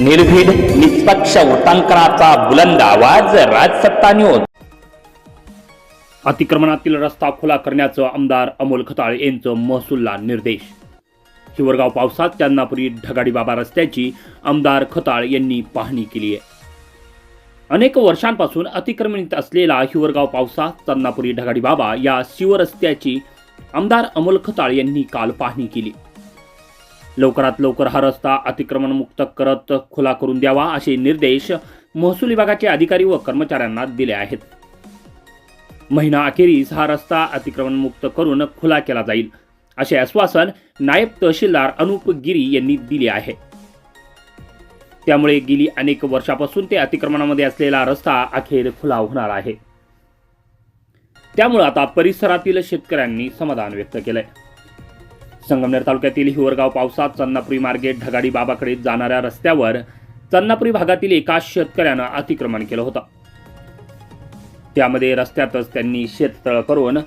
निर्भीड निष्पक्ष वृत्तांकनाचा बुलंद आवाज राजसत्ता न्यूज अतिक्रमणातील रस्ता खुला करण्याचं आमदार अमोल खताळ यांचं महसूलला निर्देश. हिवरगाव पावसात त्यांनापुरी ढगाडी बाबा रस्त्याची आमदार खताळ यांनी पाहणी केली आहे. अनेक वर्षांपासून अतिक्रमणित असलेला हिवरगाव पावसा चांदनापुरी ढगाडी बाबा या शिवरस्त्याची आमदार अमोल खताळ यांनी काल पाहणी केली. लवकरात लवकर हा रस्ता अतिक्रमणमुक्त करत खुला करून द्यावा असे निर्देश महसूल विभागाचे अधिकारी व कर्मचाऱ्यांना दिले आहेत. महिना अखेरीस हा रस्ता अतिक्रमणमुक्त करून खुला केला जाईल असे आश्वासन नायब तहसीलदार अनुप गिरी यांनी दिले आहे. त्यामुळे गेली अनेक वर्षापासून ते अतिक्रमणामध्ये असलेला रस्ता अखेर खुला होणार आहे. त्यामुळे आता परिसरातील शेतकऱ्यांनी समाधान व्यक्त केलंय. संगमनेर तालुक्यातील हिवरगाव पावसात चन्नापुरी मार्गे ढगाडी बाबाकडे जाणाऱ्या रस्त्यावर चन्नापुरी भागातील एका शेतकऱ्यानं अतिक्रमण केलं होतं. त्यामध्ये रस्त्यातच त्यांनी शेततळ करून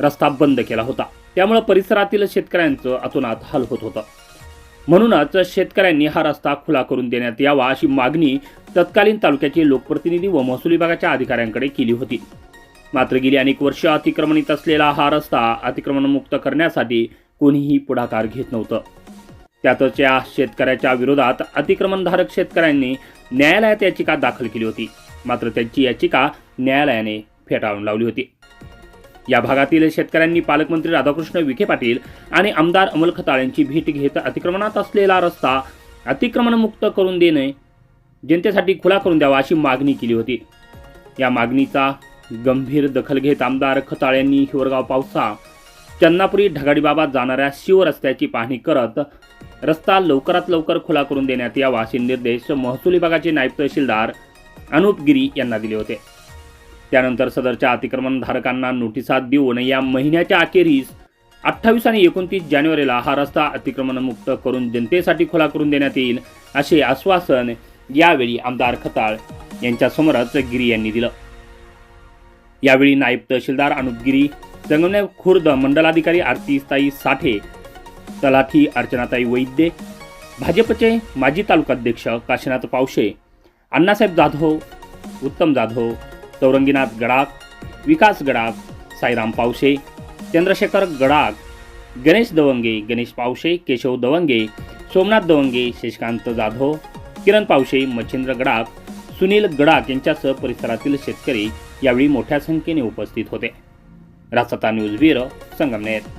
रस्ता बंद केला होता. त्यामुळे परिसरातील शेतकऱ्यांचं अतोनात हाल होत होतं. म्हणूनच शेतकऱ्यांनी हा रस्ता खुला करून देण्यात यावा अशी मागणी तत्कालीन तालुक्याचे लोकप्रतिनिधी व महसूल विभागाच्या अधिकाऱ्यांकडे केली होती. मात्र गेली अनेक वर्ष अतिक्रमणीत असलेला हा रस्ता अतिक्रमणमुक्त करण्यासाठी कोणीही पुढाकार घेत नव्हतं. त्यातच या शेतकऱ्याच्या विरोधात अतिक्रमणधारक शेतकऱ्यांनी न्यायालयात याचिका दाखल केली होती. मात्र त्यांची याचिका न्यायालयाने फेटाळून लावली होती. या भागातील शेतकऱ्यांनी पालकमंत्री राधाकृष्ण विखे पाटील आणि आमदार अमोल खताळ यांची भेट घेत अतिक्रमणात असलेला रस्ता अतिक्रमणमुक्त करून देणे जनतेसाठी खुला करून द्यावा अशी मागणी केली होती. या मागणीचा गंभीर दखल घेत आमदार खताळ यांनी हिवरगाव पावसा चन्नापुरी ढगाडीबाबा जाणाऱ्या शिवरस्त्याची पाहणी करत रस्ता लवकरात लवकर खुला करून देण्यात यावा असे निर्देश महसूल विभागाचे नायब तहसीलदार अनुप गिरी यांना दिले होते. त्यानंतर सदरच्या अतिक्रमणधारकांना नोटिसा देऊन या महिन्याच्या अखेरीस अठ्ठावीस आणि एकोणतीस जानेवारीला हा रस्ता अतिक्रमणमुक्त करून जनतेसाठी खुला करून देण्यात येईल असे आश्वासन यावेळी आमदार खताळ यांच्यासमोरच गिरी यांनी दिलं. यावेळी नायब तहसीलदार अनुप गिरी संगमनेर खुर्द मंडलाधिकारी आरतीताई साठे तलाठी अर्चनाताई वैद्य भाजपचे माजी तालुकाध्यक्ष काशीनाथ पावशे अण्णासाहेब जाधव उत्तम जाधव चौरंगीनाथ गडाख विकास गडाख साईराम पावशे चंद्रशेखर गडाख गणेश दवंगे गणेश पावशे केशव दवंगे सोमनाथ दवंगे शशिकांत जाधव किरण पावशे मच्छिंद्र गडाख सुनील गडाख यांच्यासह परिसरातील शेतकरी यावेळी मोठ्या संख्येने उपस्थित होते. रासता न्यूज ब्युरो संगमनेर।